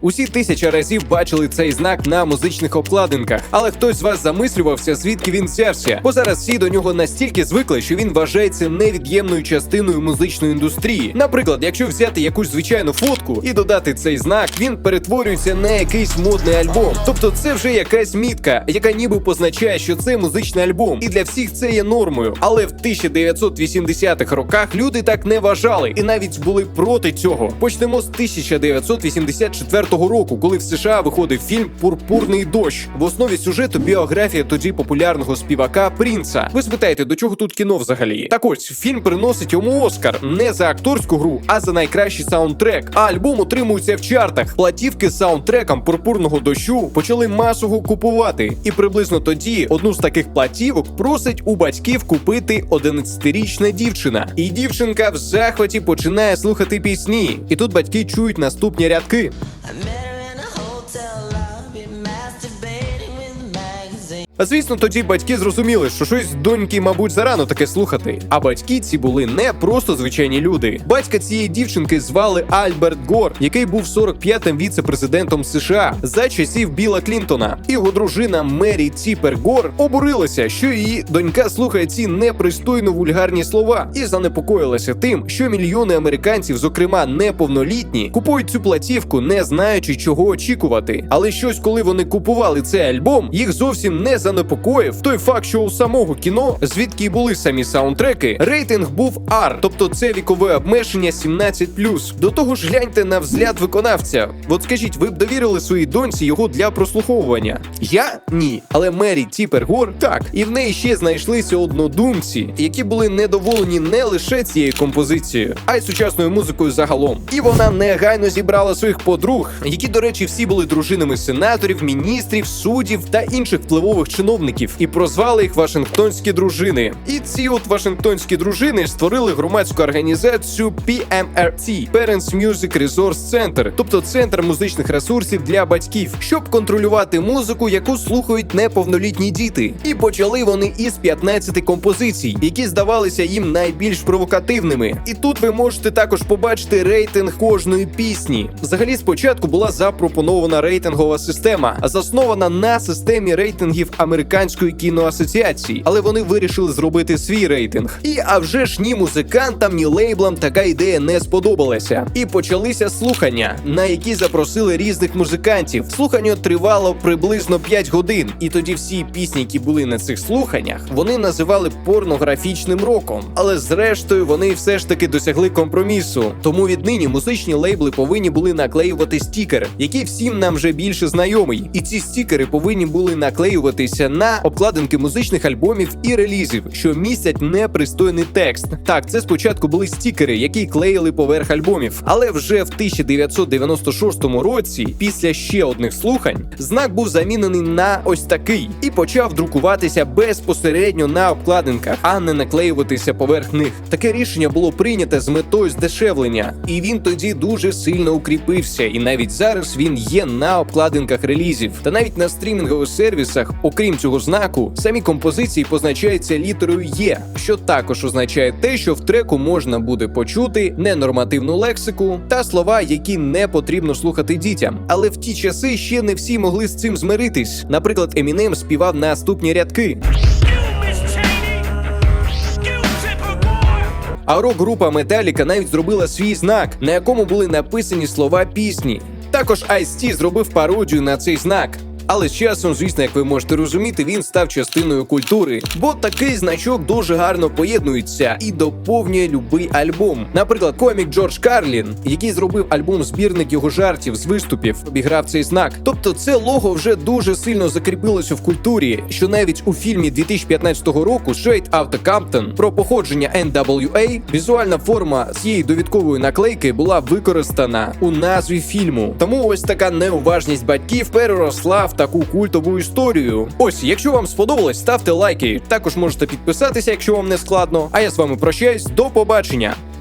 Усі тисяча разів бачили цей знак на музичних обкладинках, але хтось з вас замислювався, звідки він взявся. Бо зараз всі до нього настільки звикли, що він вважається невід'ємною частиною музичної індустрії. Наприклад, якщо взяти якусь звичайну фотку і додати цей знак, він перетворюється на якийсь модний альбом. Тобто, це вже якась мітка, яка ніби позначає, що це музичний альбом, і для всіх це є нормою. Але в 1980-х роках люди так не вважали і навіть були проти цього. Почнемо з 1984 року, коли в США виходив фільм Пурпурний дощ. В основі сюжету біографія тоді популярного співака Принца. Ви спитаєте, до чого тут кіно взагалі? Так ось фільм приносить йому Оскар не за акторську гру, а за найкращий саундтрек. А альбом утримується в чартах. Платівки з саундтреком пурпурного дощу почали масово купувати. І приблизно тоді одну з таких платівок просить у батьків купити 11-річна дівчина. І дівчинка в захваті починає слухати пісні. І тут батьки чують наступні рядки. met А звісно, тоді батьки зрозуміли, що щось доньки, мабуть, зарано таке слухати. А батьки ці були не просто звичайні люди. Батька цієї дівчинки звали Альберт Гор, який був 45-м віце-президентом США за часів Біла Клінтона. Його дружина Мері Ціпер Гор обурилася, що її донька слухає ці непристойно вульгарні слова, і занепокоїлася тим, що мільйони американців, зокрема неповнолітні, купують цю платівку, не знаючи, чого очікувати. Але щось, коли вони купували цей альбом, їх зовсім не занепокоїв той факт, що у самого кіно, звідки і були самі саундтреки, рейтинг був R, тобто це вікове обмеження 17+. До того ж, гляньте на взгляд виконавця. От скажіть, ви б довірили своїй доньці його для прослуховування? Я ні. Але Мері Тіпер Гор так. І в неї ще знайшлися однодумці, які були недоволені не лише цією композицією, а й сучасною музикою загалом. І вона негайно зібрала своїх подруг, які, до речі, всі були дружинами сенаторів, міністрів, суддів та інших впливових чиновників, і прозвали їх Вашингтонські дружини. І ці от Вашингтонські дружини створили громадську організацію PMRT – Parents Music Resource Center, тобто центр музичних ресурсів для батьків, щоб контролювати музику, яку слухають неповнолітні діти. І почали вони із 15 композицій, які здавалися їм найбільш провокативними. І тут ви можете також побачити рейтинг кожної пісні. Взагалі, спочатку була запропонована рейтингова система, заснована на системі рейтингів Американської кіноасоціації, але вони вирішили зробити свій рейтинг. І а вже ж ні музикантам, ні лейблам така ідея не сподобалася. І почалися слухання, на які запросили різних музикантів. Слухання тривало приблизно 5 годин, і тоді всі пісні, які були на цих слуханнях, вони називали порнографічним роком. Але зрештою вони все ж таки досягли компромісу. Тому віднині музичні лейбли повинні були наклеювати стікер, який всім нам вже більше знайомий. І ці стікери повинні були наклеюватися на обкладинки музичних альбомів і релізів, що містять непристойний текст. Так, це спочатку були стікери, які клеїли поверх альбомів. Але вже в 1996 році, після ще одних слухань, знак був замінений на ось такий і почав друкуватися безпосередньо на обкладинках, а не наклеюватися поверх них. Таке рішення було прийнято з метою здешевлення, і він тоді дуже сильно укріпився. І навіть зараз він є на обкладинках релізів. Та навіть на стрімінгових сервісах, окрім цього знаку, самі композиції позначаються літерою Є, що також означає те, що в треку можна буде почути ненормативну лексику та слова, які не потрібно слухати дітям. Але в ті часи ще не всі могли з цим змиритись. Наприклад, Емінем співав наступні рядки. А рок-група Металіка навіть зробила свій знак, на якому були написані слова пісні. Також Ice-T зробив пародію на цей знак. Але з часом, звісно, як ви можете розуміти, він став частиною культури, бо такий значок дуже гарно поєднується і доповнює любий альбом. Наприклад, комік Джордж Карлін, який зробив альбом збірник його жартів з виступів, обіграв цей знак. Тобто, це лого вже дуже сильно закріпилося в культурі, що навіть у фільмі 2015 року Straight Outta Compton про походження NWA візуальна форма цієї довідкової наклейки була використана у назві фільму. Тому ось така неуважність батьків переросла в таку культову історію. Ось, якщо вам сподобалось, ставте лайки. Також можете підписатися, якщо вам не складно. А я з вами прощаюсь. До побачення.